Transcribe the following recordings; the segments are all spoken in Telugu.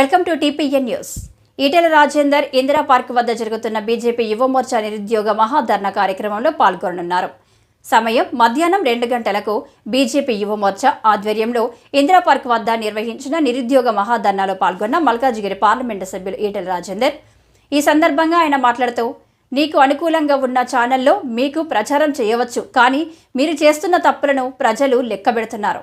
Welcome to TPN news. Etela Rajender Indira park వద్ద జరుగుతున్న బీజేపీ యువమోర్చా నిరుద్యోగ మహాధర్నా కార్యక్రమంలో పాల్గొననున్నారు. సమయం మధ్యాహ్నం రెండు గంటలకు బీజేపీ యువమోర్చా ఆధ్వర్యంలో ఇందిరా పార్క్ వద్ద నిర్వహించిన నిరుద్యోగ మహాధర్నాలో పాల్గొన్న మల్కాజిగిరి పార్లమెంటు సభ్యులు ఈటెల రాజేందర్. ఈ సందర్భంగా ఆయన మాట్లాడుతూ నీకు అనుకూలంగా ఉన్న ఛానల్లో మీకు ప్రచారం చేయవచ్చు కానీ మీరు చేస్తున్న తప్పులను ప్రజలు లెక్కబెడుతున్నారు.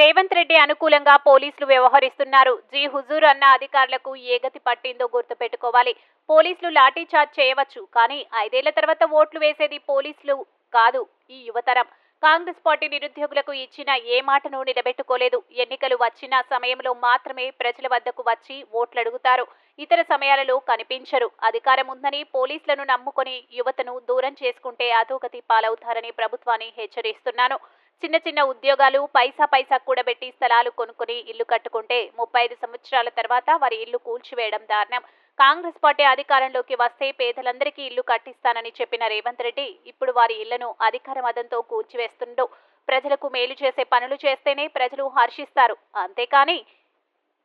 రేవంత్ రెడ్డి అనుకూలంగా పోలీసులు వ్యవహరిస్తున్నారు. జీ హుజూర్ అన్న అధికారులకు ఏ గతి పట్టిందో గుర్తుపెట్టుకోవాలి. పోలీసులు లాఠీ చార్జ్ చేయవచ్చు కానీ ఐదేళ్ళ తర్వాత ఓట్లు వేసేది పోలీసులు కాదు ఈ యువతరం. కాంగ్రెస్ పార్టీ నిరుద్యోగులకు ఇచ్చిన ఏ మాటను నిలబెట్టుకోలేదు. ఎన్నికలు వచ్చిన సమయంలో మాత్రమే ప్రజల వద్దకు వచ్చి ఓట్లు అడుగుతారు ఇతర సమయాలలో కనిపించరు. అధికారం ఉందని పోలీసులను నమ్ముకొని యువతను దూరం చేసుకుంటే అధోగతి పాలవుతారని ప్రభుత్వాన్ని హెచ్చరిస్తున్నాను. చిన్న చిన్న ఉద్యోగాలు పైసా పైసా కూడబెట్టి స్థలాలు కొనుక్కుని ఇల్లు కట్టుకుంటే ముప్పై ఐదు సంవత్సరాల తర్వాత వారి ఇల్లు కూల్చివేయడం దారుణం. కాంగ్రెస్ పార్టీ అధికారంలోకి వస్తే పేదలందరికీ ఇల్లు కట్టిస్తానని చెప్పిన రేవంత్ రెడ్డి ఇప్పుడు వారి ఇళ్ళను అధికార మదంతో కూల్చివేస్తుండో. ప్రజలకు మేలు చేసే పనులు చేస్తేనే ప్రజలు హర్షిస్తారు. అంతేకాని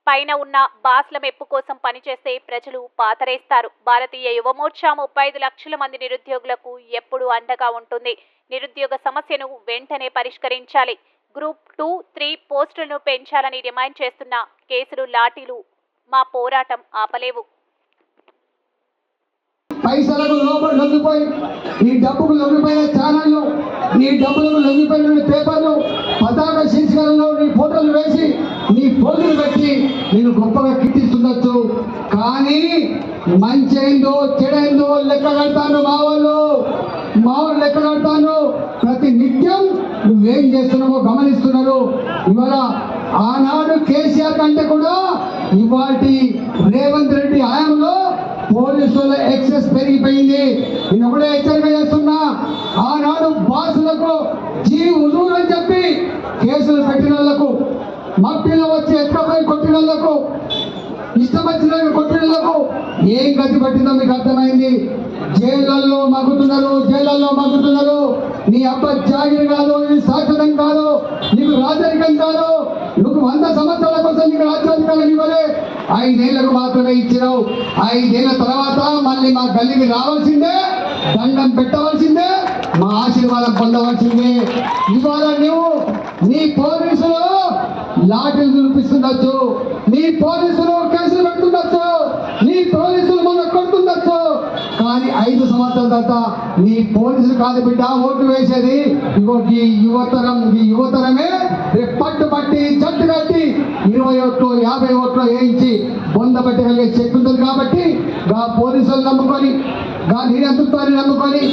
పైన ఉన్న బాస్ల మెప్పు కోసం పనిచేస్తే ప్రజలు పాతరేస్తారు. భారతీయ యువమోర్చా ముప్పై ఐదు లక్షల మంది నిరుద్యోగులకు ఎప్పుడు అండగా ఉంటుంది. నిరుద్యోగ సమస్యను వెంటనే పరిష్కరించాలి. గ్రూప్ టూ త్రీ పోస్టులను పెంచాలని డిమాండ్ చేస్తున్న కేసులు లాఠీలు మా పోరాటం ఆపలేవు. పైసలకు లోపల లొంగిపోయి ఈ డబ్బుకు లొంగిపోయిన ఛానళ్ళు ఈ డబ్బులకు లొంగిపోయిన పేపర్ నీ ఫోటోలు పెట్టి నేను గొప్పగా కీర్తిస్తుండొచ్చు. కానీ మంచైందో చెడైందో లెక్క కడతాను మా వాళ్ళు. మా వాళ్ళు లెక్క కడతాను. ప్రతి నిత్యం నువ్వేం చేస్తున్నావో గమనిస్తున్నారు. ఇవాళ ఆనాడు కేసీఆర్ కంటే కూడా ఇవాటి రేవంత్ రెడ్డి హయాంలో పోలీసుల ఎక్సెస్ పెరిగిపోయింది. నేను ఒకటే హెచ్చరిక చేస్తున్నా. ఆనాడు బాసులకు జీ ఉదూరు అని చెప్పి కేసులు పెట్టిన వాళ్ళకు మట్టిలో వచ్చి ఎత్తుకపోయి కొట్టినలకు వాళ్ళకు ఇష్టం ఏం గతి పట్టిందో మీకు అర్థమైంది? జైళ్ళల్లో మగ్గుతున్నారు జైళ్ళల్లో మగ్గుతున్నారు. నీ అబ్బ జాగిరి కాదు నీ శాశ్వతం కాదు నీకు రాజరికం కాదు. నువ్వు వంద సంవత్సరాల కోసం నీకు రాజ్యాధికారం ఇవ్వలే. ఐదేళ్ళకు మాత్రమే ఇచ్చినావు. ఐదేళ్ళ తర్వాత మళ్ళీ మా గల్లీకి రావాల్సిందే దండం పెట్టవలసిందే మా ఆశీర్వాదం పొందవలసిందే. ఇవాళ నువ్వు నీ పోలీసులు లాఠీలు చూపిస్తుండొచ్చు నీ పోలీసులు కేసులు పెడుతుండొచ్చు నీ పోలీసులు మన కొడుతుండొచ్చు కానీ ఐదు సంవత్సరాల తర్వాత నీ పోలీసులు కాదు బిడ్డ ఓట్లు వేసేది ఇగో ఈ యువతరం ఈ యువతరమే. రేపు పట్టు పట్టి జట్టు కట్టి ఇరవై ఓట్లు యాభై ఓట్లు వేయించి బొంద పెట్టగలిగే శక్తి ఉంటుంది కాబట్టి గా పోలీసులు నమ్ముకొని గా నిరంతృత్వాన్ని నమ్ముకొని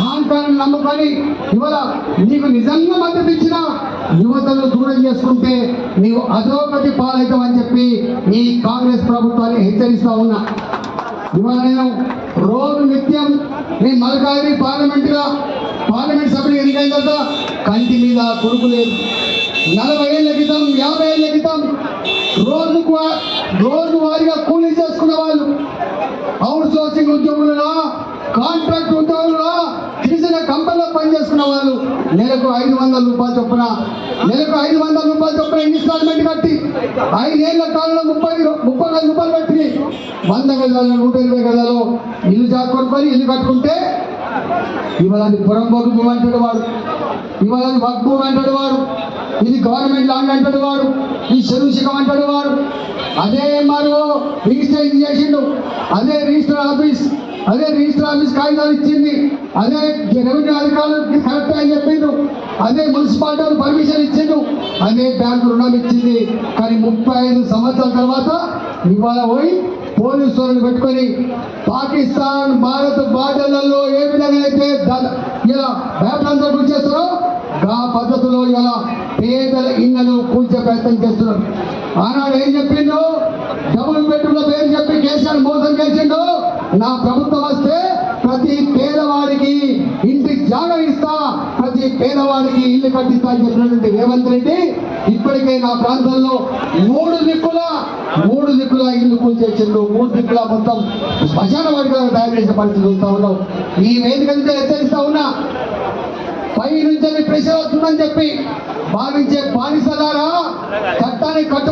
అహంకారాన్ని నమ్ముకొని ఇవాళ నీకు నిజంగా మద్దతు ఇచ్చినా యువతను దూరం చేసుకుంటే నీవు అధోగతి పాలవుతావని చెప్పి ఈ కాంగ్రెస్ ప్రభుత్వాన్ని హెచ్చరిస్తా ఉన్నా. ఇవాళ నేను రోజు నిత్యం నేను మలకాగిరి పార్లమెంటుగా పార్లమెంట్ సభ్యులు ఎన్నికైన తర్వాత కంటి మీద కొడుకు లేదు. నలభై ఏళ్ళ క్రితం యాభై ఏళ్ళ క్రితం రోజుకు రోజు వారిగా కూలీ చేసుకున్న వాళ్ళు అవుట్ సోర్సింగ్ ఉద్యోగులుగా కాంట్రాక్ట్ ఉద్యోగులుగా గిరిజన కంపెనీలో పనిచేసుకున్న వాళ్ళు నెలకు ఐదు వందల రూపాయలు చొప్పున నెలకు ఐదు వందల రూపాయలు చొప్పున ఇన్స్టాల్మెంట్ కట్టి ఐదేళ్ళ కాలంలో ముప్పై ముప్పై వేల రూపాయలు కట్టి వంద గజాలు నూట ఇరవై గజాలు ఇల్లు జాకొనుకొని ఇల్లు కట్టుకుంటే ఇవాళ అది పురంబోకు భూమి అంటాడు వాడు. ఇవాళ వక్ భూమి అంటాడు వాడు. ఇది గవర్నమెంట్ ల్యాండ్ అంటాడు వాడు. ఈ చెరువు అంటాడు వారు. అదే ఎంఆర్ఓ రిజిస్ట్రేషన్ చేసిండు? అదే రిజిస్టర్ ఆఫీస్ అదే రిజిస్టర్ ఆఫీస్ కాగితాలు ఇచ్చింది. అదే రెవెన్యూ అధికారులకి కరెక్ట్ అని చెప్పిండు. అదే మున్సిపాలిటీ పర్మిషన్ ఇచ్చిండు. అదే బ్యాంకు రుణం ఇచ్చింది. కానీ ముప్పై ఐదు సంవత్సరాల తర్వాత ఇవాళ పోయి పోలీసు వాళ్ళని పెట్టుకొని పాకిస్తాన్ భారత్ బార్డర్లలో ఏ విధంగా అయితే ఇలా భయప్రాంతాలు గురి చేస్తారో ఆ పద్ధతిలో ఇవాళ పేదల ఇళ్ళను కూల్చే ప్రయత్నం చేస్తున్నారు. ఆనాడు ఏం చెప్పిండు? డబుల్ బెడ్రూమ్ల పేరు చెప్పి కేసీఆర్ మోసం చేసిండు. నా ప్రభుత్వం వస్తే ప్రతి పేదవాడికి ఇంటి జాగా ఇస్తా ప్రతి పేదవాడికి ఇల్లు కట్టిస్తా అని చెప్పినటువంటి రేవంత్ రెడ్డి ఇప్పటికే నా ప్రాంతంలో మూడు దిక్కుల మూడు దిక్కుల ఇల్లు కూల్చేసిండు. మూడు దిక్కుల మొత్తం శ్మశాన వాడిగా తయారు చేసే పరిస్థితి చూస్తా ఉన్నాం. ఈ వేదిక హెచ్చరిస్తా ఉన్నా. పై నుంచి ప్రెషర్ వస్తుందని చెప్పి భావించే బానిసలారా? చట్టాన్ని కట్టుబడి